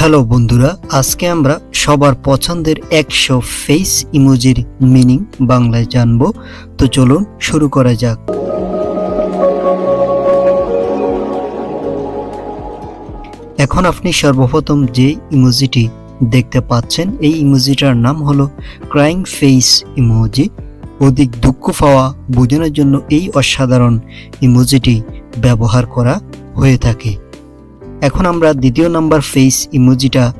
Hello বন্ধুরা, আজকে আমরা সবার পছন্দের একশো ফেস ইমোজির মিনিং বাংলায় জানব। তো চলুন শুরু করা যাক। এখন আপনি সর্বপ্রথম যে ইমোজিটি দেখতে পাচ্ছেন, এই ইমোজিটার নাম হলো ক্রাইং ফেস ইমোজি অধিক দুঃখ পাওয়া, বোঝানোর জন্য এই অসাধারণ ইমোজিটি ব্যবহার করা হয়ে থাকে। এখন আমরা দ্বিতীয় নাম্বার ফেস ইমোজিটা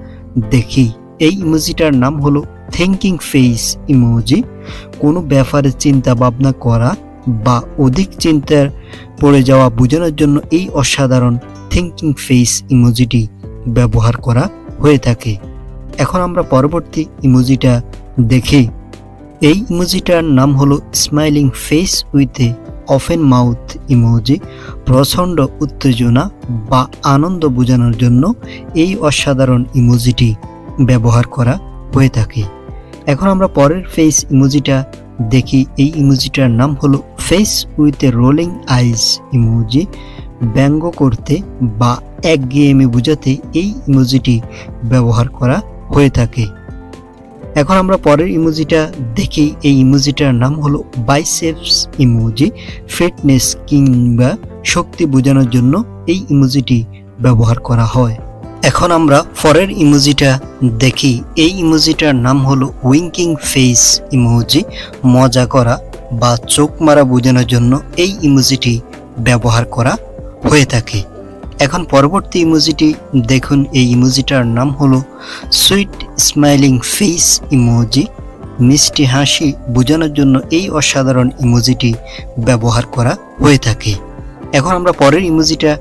দেখি। এই ইমোজিটার নাম হলো থিঙ্কিং ফেস ইমোজি কোনো ব্যাপারে চিন্তা ভাবনা করা বা অধিক চিন্তার পড়ে যাওয়া বোঝানোর জন্য এই অসাধারণ থিঙ্কিং ফেস ইমোজিটি ব্যবহার করা হয়ে থাকে। এখন আমরা পরবর্তী ইমোজিটা দেখি। এই ইমোজিটার নাম হলো smiling face with a open mouth emoji, প্রচণ্ড উত্তেজনা বা আনন্দ বোঝানোর জন্য এই অসাধারণ ইমোজিটি ব্যবহার করা হয়ে থাকে। এখন আমরা পরের ফেস ইমোজিটা দেখি। এই ইমোজিটার নাম হলো face with a rolling eyes emoji. ব্যঙ্গ করতে বা একঘেয়েমি বোঝাতে এই ইমোজিটি ব্যবহার করা হয়ে থাকে। এখন আমরা পরের ইমোজিটা দেখি। এই ইমোজিটার নাম হলো বাইসেপস ইমোজি, ফিটনেস কিংবা শক্তি বোঝানোর জন্য এই ইমোজিটি ব্যবহার করা হয়। এখন আমরা পরের ইমোজিটা দেখি। এই ইমোজিটার নাম হলো উইঙ্কিং ফেস ইমোজি, মজা করা বা চোখ মারা বোঝানোর জন্য এই ইমোজিটি ব্যবহার করা হয়ে থাকে। এখন পরবর্তী ইমোজিটি, দেখুন এই ইমোজিটার নাম হলো সুইট স্মাইলিং ফেস ইমোজি। মিষ্টি হাসি বোঝানোর জন্য এই অসাধারণ ইমোজিটি ব্যবহার করা হয়ে থাকে। এখন আমরা পরের ইমোজিটা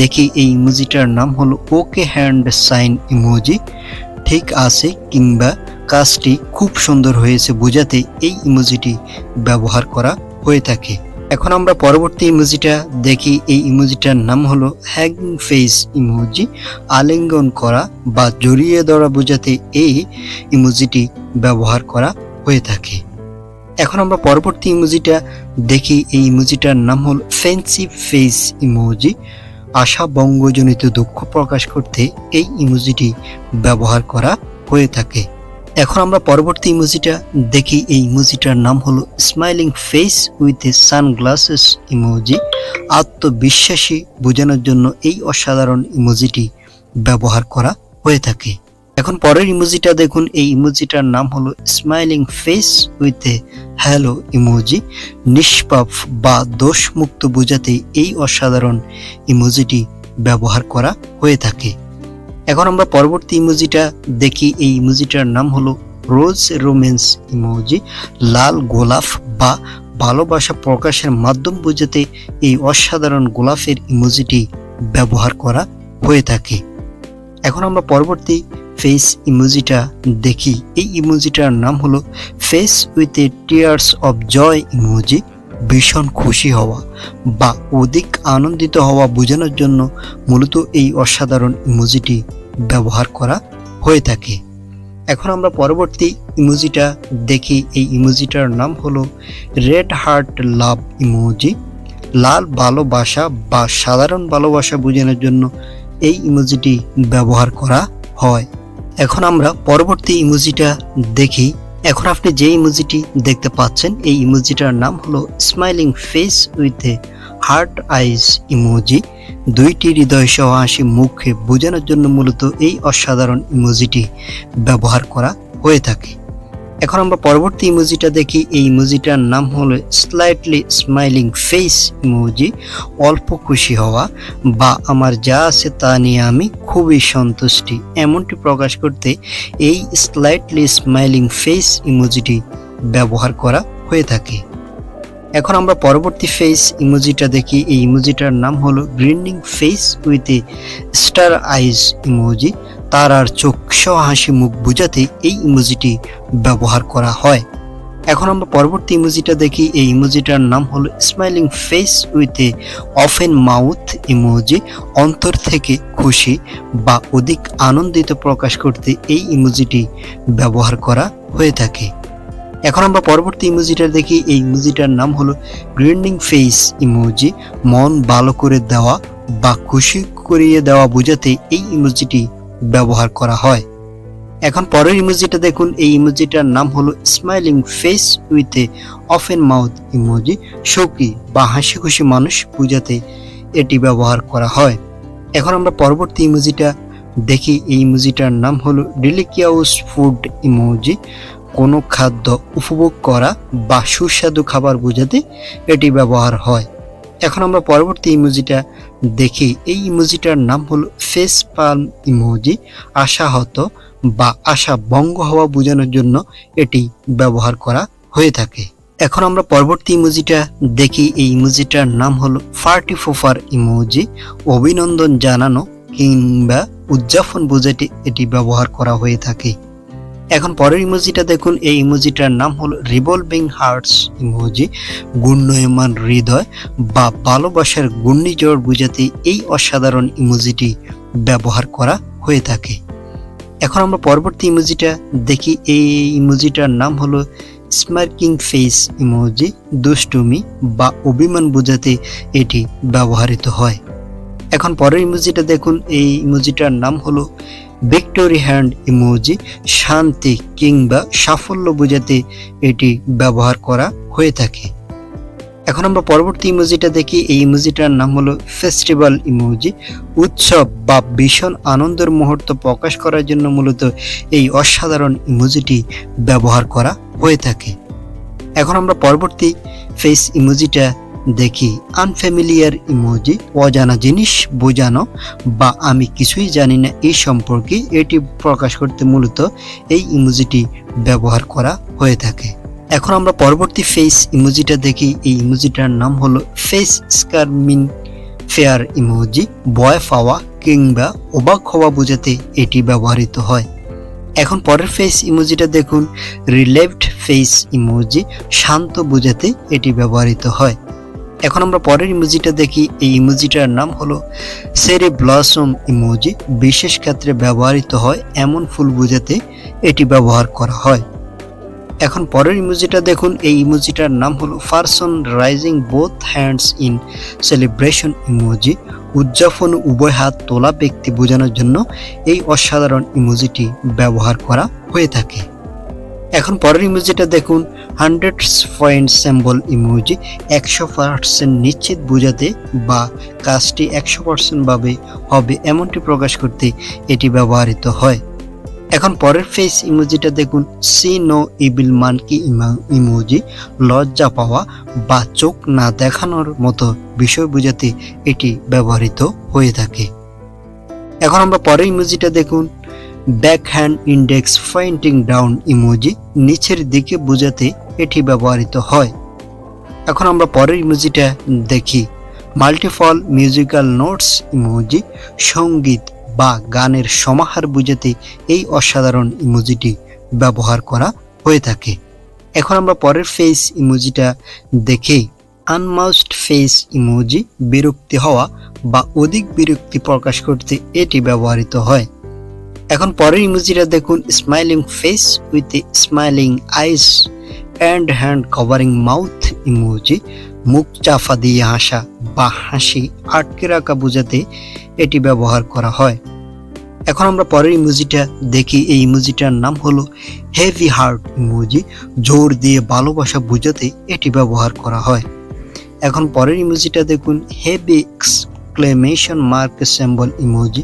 দেখি, এই ইমোজিটার নাম হলো ওকে হ্যান্ড সাইন ইমোজি। ঠিক আছে, কিংবা কাজটি খুব সুন্দর হয়েছে বোঝাতে এই ইমোজিটি ব্যবহার করা হয়ে থাকে। এখন আমরা পরবর্তী ইমোজিটা দেখি। এই ইমোজিটার নাম হলো হ্যাগিং ফেস ইমোজি। আলিঙ্গন করা বা জড়িয়ে ধরা বোঝাতে এই ইমোজিটি ব্যবহার করা হয়ে থাকে। এখন আমরা পরবর্তী ইমোজিটা দেখি। এই ইমোজিটার নাম হল ফেন্সি ফেস ইমোজি। আশা বঙ্গজনিত দুঃখ প্রকাশ করতে এই ইমোজিটি ব্যবহার করা হয়ে থাকে। এখন আমরা পরবর্তী ইমোজিটা দেখি। এই ইমোজিটার নাম হলো smiling face with a sunglasses emoji. আত্মবিশ্বাসী বোঝানোর জন্য এই অসাধারণ ইমোজিটি ব্যবহার করা হয়ে থাকে। এখন পরের ইমোজিটা দেখুন। এই ইমোজিটার নাম হলো smiling face with a halo emoji. নিষ্পাপ বা দোষমুক্ত বোঝাতে এই অসাধারণ ইমোজিটি ব্যবহার করা হয়ে থাকে। এখন আমরা পরবর্তী ইমোজিটা দেখি। এই ইমোজিটার নাম হলো রোজ রোমেন্স ইমোজি। লাল গোলাপ বা ভালোবাসা প্রকাশের মাধ্যম বোঝাতে এই অসাধারণ গোলাপের ইমোজিটি ব্যবহার করা হয়ে থাকে। এখন আমরা পরবর্তী ফেস ইমোজিটা দেখি। এই ইমোজিটার নাম হলো face with a tears of joy emoji. ভীষণ খুশি হওয়া বা অধিক আনন্দিত হওয়া বোঝানোর জন্য মূলত এই অসাধারণ ইমোজিটি ব্যবহার করা হয়ে থাকে। এখন আমরা পরবর্তী ইমোজিটা দেখি। এই ইমোজিটার নাম হলো রেড হার্ট লাভ ইমোজি। লাল ভালোবাসা বা সাধারণ ভালোবাসা বোঝানোর জন্য এই ইমোজিটি ব্যবহার করা হয়। এখন আমরা পরবর্তী ইমোজিটা দেখি। এখন আপনি যে ইমোজিটি দেখতে পাচ্ছেন, এই ইমোজিটার নাম হলো smiling face with a heart eyes emoji দুইটি হৃদয় সহ হাসি মুখে বোঝানোর জন্য মূলত এই অসাধারণ ইমোজিটি ব্যবহার করা হয়ে থাকে। এখন আমরা পরবর্তী ইমোজিটা দেখি। এই ইমোজিটার নাম হলো স্লাইটলি স্মাইলিং ফেস ইমোজি। অল্প খুশি হওয়া বা আমার যা আছে তা নিয়ে আমি খুবই সন্তুষ্টি। এমনটি প্রকাশ করতে এই স্লাইটলি স্মাইলিং ফেস ইমোজিটি ব্যবহার করা হয়ে থাকে। এখন আমরা পরবর্তী ফেস ইমোজিটা দেখি। এই ইমোজিটার নাম হলো grinning face with a star eyes emoji. তার আর চোখ হাসি মুখ বোঝাতে এই ইমোজিটি ব্যবহার করা হয়। এখন আমরা পরবর্তী ইমোজিটা দেখি। এই ইমোজিটার নাম হলো smiling face with a open mouth emoji. অন্তর থেকে খুশি বা অধিক আনন্দিত প্রকাশ করতে এই ইমোজিটি ব্যবহার করা হয়ে থাকে। এখন আমরা পরবর্তী ইমোজিটা দেখি। এই ইমোজিটার নাম হলো গ্রিনিং ফেস ইমোজি। মন ভালো করে দেওয়া বা খুশি করিয়ে দেওয়া বোঝাতে এই ইমোজিটি ব্যবহার করা হয়। এখন পরের ইমোজিটা দেখুন। এই ইমোজিটার নাম হলো smiling face with a open mouth emoji. শোকি বা হাসি খুশি মানুষ বোঝাতে এটি ব্যবহার করা হয়। এখন আমরা পরবর্তী ইমোজিটা দেখি। এই ইমোজিটার নাম হলো ডিলিকিয়াউস ফুড ইমোজি। কোনো খাদ্য উপভোগ করা বা সুস্বাদু খাবার বোঝাতে এটি ব্যবহার হয়। এখন আমরা পরবর্তী ইমোজিটা দেখি। এই ইমোজিটার নাম হলো ফেস পালম ইমোজি। আশাহত বা আশা ভঙ্গ হওয়া বোঝানোর জন্য এটি ব্যবহার করা হয়ে থাকে। এখন আমরা পরবর্তী ইমোজিটা দেখি। এই ইমোজিটার নাম হলো ফার্টি ফোফার ইমোজি। অভিনন্দন জানানো কিংবা উদযাপন বোঝাতে এটি ব্যবহার করা হয়ে থাকে। এখন পরের ইমোজিটা দেখুন, এই ইমোজিটার নাম হলো রিভলভিং হার্টস ইমোজি। গুণ্যমান হৃদয় বা ভালোবাসার ঘূর্ণিঝড় বোঝাতে এই অসাধারণ ইমোজিটি ব্যবহার করা হয়ে থাকে। এখন আমরা পরবর্তী ইমোজিটা দেখি, এই ইমোজিটার নাম হলো স্মার্কিং ফেস ইমোজি, দুষ্টুমি বা অভিমান বোঝাতে এটি ব্যবহৃত হয়। এখন পরের ইমোজিটা দেখুন, এই ইমোজিটার নাম হলো ভিক্টোরি হ্যান্ড ইমোজি, শান্তি কিংবা সাফল্য বোঝাতে এটি ব্যবহার করা হয়ে থাকে। এখন আমরা পরবর্তী ইমোজিটা দেখি। এই ইমোজিটার নাম হলো ফেস্টিভ্যাল ইমোজি। উৎসব বা ভীষণ আনন্দের মুহূর্ত প্রকাশ করার জন্য মূলত এই অসাধারণ ইমোজিটি ব্যবহার করা হয়ে থাকে। এখন আমরা পরবর্তী ফেস ইমোজিটা দেখি আনফ্যামিলিয়ার ইমোজি অজানা জিনিস বোঝানো বা আমি কিছুই জানি না, এই সম্পর্কে এটি প্রকাশ করতে মূলত এই ইমোজিটি ব্যবহার করা হয়ে থাকে। এখন আমরা পরবর্তী ফেস ইমোজিটা দেখি। এই ইমোজিটার নাম হলো ফেস স্কারমিং ফেয়ার ইমোজি বয় পাওয়া কিংবা অবাক হওয়া বোঝাতে এটি ব্যবহৃত হয়। এখন পরের ফেস ইমোজিটা দেখুন। রিলেভড ফেস ইমোজি শান্ত বোঝাতে এটি ব্যবহৃত হয়। এখন আমরা পরের ইমোজিটা দেখি। এই ইমোজিটার নাম হলো সেরে ব্লসম ইমোজি। বিশেষ ক্ষেত্রে ব্যবহৃত হয় এমন ফুল বোঝাতে এটি ব্যবহার করা হয়। এখন পরের ইমোজিটা দেখুন। এই ইমোজিটার নাম হলো person raising both hands in celebration emoji. উদযাপন উভয় হাত তোলা ব্যক্তি বোঝানোর জন্য এই অসাধারণ ইমোজিটি ব্যবহার করা হয়ে থাকে। এখন পরের ইমোজিটা দেখুন হান্ড্রেড পয়েন্ট স্যাম্বল ইমোজি একশো পার্সেন্ট নিশ্চিত বোঝাতে বা কাজটি একশো পার্সেন্টভাবে হবে এমনটি প্রকাশ করতে এটি ব্যবহৃত হয়। এখন পরের ফেস ইমোজিটা দেখুন see no evil monkey emoji লজ্জা পাওয়া বা চোখ না দেখানোর মতো বিষয় বোঝাতে এটি ব্যবহৃত হয়ে থাকে। এখন আমরা পরের ইমোজিটা দেখুন back hand index pointing down emoji নিচের দিকে বোঝাতে এটি ব্যবহৃত হয়। এখন আমরা পরের ইমোজিটা দেখি। মাল্টিফল মিউজিক্যাল নোটস ইমোজি সংগীত বা গানের সমাহার বোঝাতে এই অসাধারণ ইমোজিটি ব্যবহার করা হয়ে থাকে। এখন আমরা পরের ফেস ইমোজিটা দেখে। আনমাউস্ট ফেস ইমোজি বিরক্তি হওয়া বা অধিক বিরক্তি প্রকাশ করতে এটি ব্যবহৃত হয়। এখন পরের ইমোজিটা দেখুন smiling face with smiling eyes and hand covering mouth emoji মুখ চাফা দিয়ে হাসা বা হাসি আটকে রাখা বোঝাতে এটি ব্যবহার করা হয়। এখন আমরা পরের ইমোজিটা দেখি এই ইমোজিটার নাম হলো হেভি হার্ট ইমোজি জোর দিয়ে ভালোবাসা বোঝাতে এটি ব্যবহার করা হয়। এখন পরের ইমোজিটা দেখুন heavy exclamation mark symbol emoji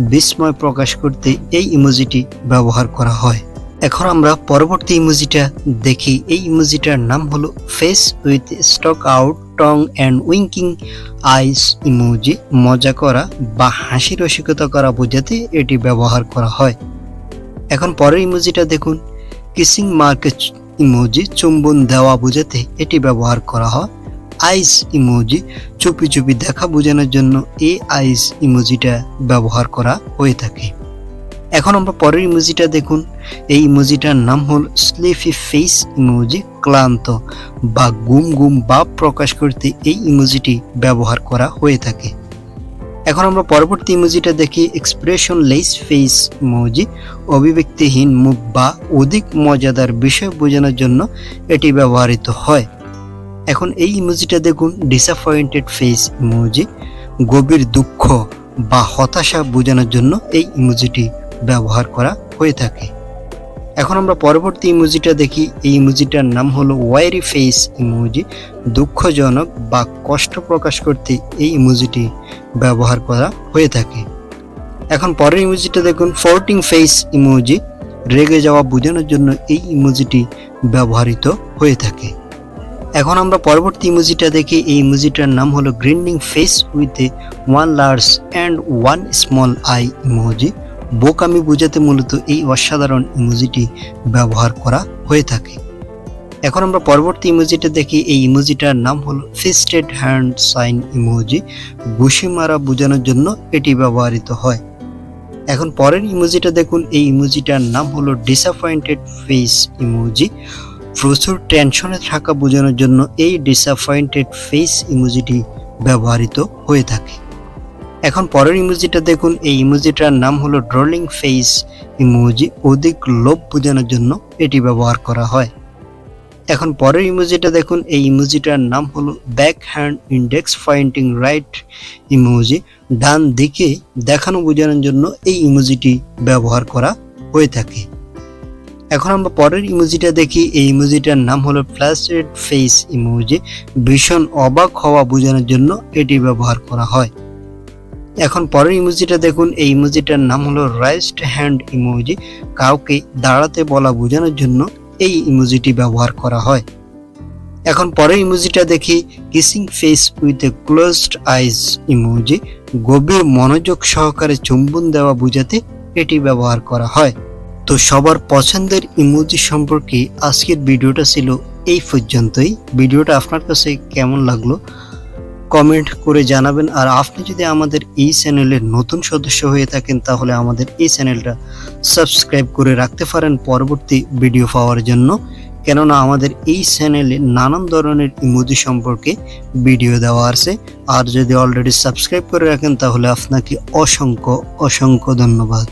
বিস্ময় প্রকাশ করতে এই ইমোজিটি ব্যবহার করা হয়। এখন আমরা পরবর্তী ইমোজিটা দেখি। এই ইমোজিটার নাম হলো face with stuck out, tongue and winking eyes emoji. মজা করা বা হাসি রসিকতা করা বোঝাতে এটি ব্যবহার করা হয়। এখন পরের ইমোজিটা দেখুন। কিসিং মার্কে ইমোজি, চুম্বন দেওয়া বোঝাতে এটি ব্যবহার করা হয়। আইস ইমোজি চুপি চুপি দেখা বোঝানোর জন্য এই আইস ইমোজিটা ব্যবহার করা হয়ে থাকে। এখন আমরা পরের ইমোজিটা দেখুন। এই ইমোজিটার নাম হল স্লিফি ফেস ইমোজি ক্লান্ত বা গুম গুম ভাব প্রকাশ করতে এই ইমোজিটি ব্যবহার করা হয়ে থাকে। এখন আমরা পরবর্তী ইমোজিটা দেখি এক্সপ্রেশন লেস ফেস ইমোজি। অভিব্যক্তিহীন মুখ বা অধিক মজাদার বিষয় বোঝানোর জন্য এটি ব্যবহৃত হয়। এখন এই ইমোজিটা দেখুন ডিসঅ্যাপয়েন্টেড ফেস ইমোজি গভীর দুঃখ বা হতাশা বোঝানোর জন্য এই ইমোজিটি ব্যবহার করা হয়ে থাকে। এখন আমরা পরবর্তী ইমোজিটা দেখি। এই ইমোজিটার নাম হলো ওয়াইরি ফেস ইমোজি দুঃখজনক বা কষ্ট প্রকাশ করতে এই ইমোজিটি ব্যবহার করা হয়ে থাকে। এখন পরের ইমোজিটা দেখুন ফোর্টিং ফেস ইমোজি রেগে যাওয়া বোঝানোর জন্য এই ইমোজিটি ব্যবহৃত হয়ে থাকে। এখন আমরা পরবর্তী ইমোজিটা দেখি। এই ইমোজিটার নাম হলো grinning face with a one large and one small eye emoji. বোকামি বোঝাতে মূলত এই অসাধারণ ইমোজিটি ব্যবহার করা হয়ে থাকে। এখন আমরা পরবর্তী ইমোজিটা দেখি। এই ইমোজিটার নাম হলো ফিস্টেড হ্যান্ড সাইন ইমোজি। ঘুষি মারা বোঝানোর জন্য এটি ব্যবহৃত হয়। এখন পরের ইমোজিটা দেখুন। এই ইমোজিটার নাম হলো ডিসঅ্যাপয়েন্টেড ফেস ইমোজি। প্রচুর টেনশনে থাকা বোঝানোর জন্য এই ডিসঅ্যাপয়েন্টেড ফেস ইমোজিটি ব্যবহৃত হয়ে থাকে। এখন পরের ইমোজিটা দেখুন। এই ইমোজিটার নাম হলো ড্রলিং ফেস ইমোজি অধিক লোভ বোঝানোর জন্য এটি ব্যবহার করা হয়। এখন পরের ইমোজিটা দেখুন। এই ইমোজিটার নাম হলো back hand index pointing right emoji ডান দিকে দেখানো বোঝানোর জন্য এই ইমোজিটি ব্যবহার করা হয়ে থাকে। এখন আমরা পরের ইমোজিটা দেখি। এই ইমোজিটার নাম হলো ফ্ল্যাশেড ফেস ইমোজি ভীষণ অবাক হওয়া বোঝানোর জন্য এটি ব্যবহার করা হয়। এখন পরের ইমোজিটা দেখুন। এই ইমোজিটার নাম হলো রাইস্ট হ্যান্ড ইমোজি কাউকে দাঁড়াতে বলা বোঝানোর জন্য এই ইমোজিটি ব্যবহার করা হয়। এখন পরের ইমোজিটা দেখি। Kissing face with a closed eyes emoji গভীর মনোযোগ সহকারে চুম্বন দেওয়া বোঝাতে এটি ব্যবহার করা হয়। তো সবার পছন্দের ইমোজি সম্পর্কে আজকের ভিডিওটা ছিল এই পর্যন্তই। ভিডিওটা আপনার কাছে কেমন লাগল? কমেন্ট করে জানাবেন। আর আপনি যদি আমাদের এই চ্যানেলের নতুন সদস্য হয়ে থাকেন, তাহলে আমাদের এই চ্যানেলটা সাবস্ক্রাইব করে রাখতে পারেন পরবর্তী ভিডিও পাওয়ার জন্য। কেননা আমাদের এই চ্যানেলে নানান ধরনের ইমোজি সম্পর্কে ভিডিও দেওয়া আছে। আর যদি অলরেডি সাবস্ক্রাইব করে রাখেন, তাহলে আপনাকে অসংখ্য অসংখ্য ধন্যবাদ।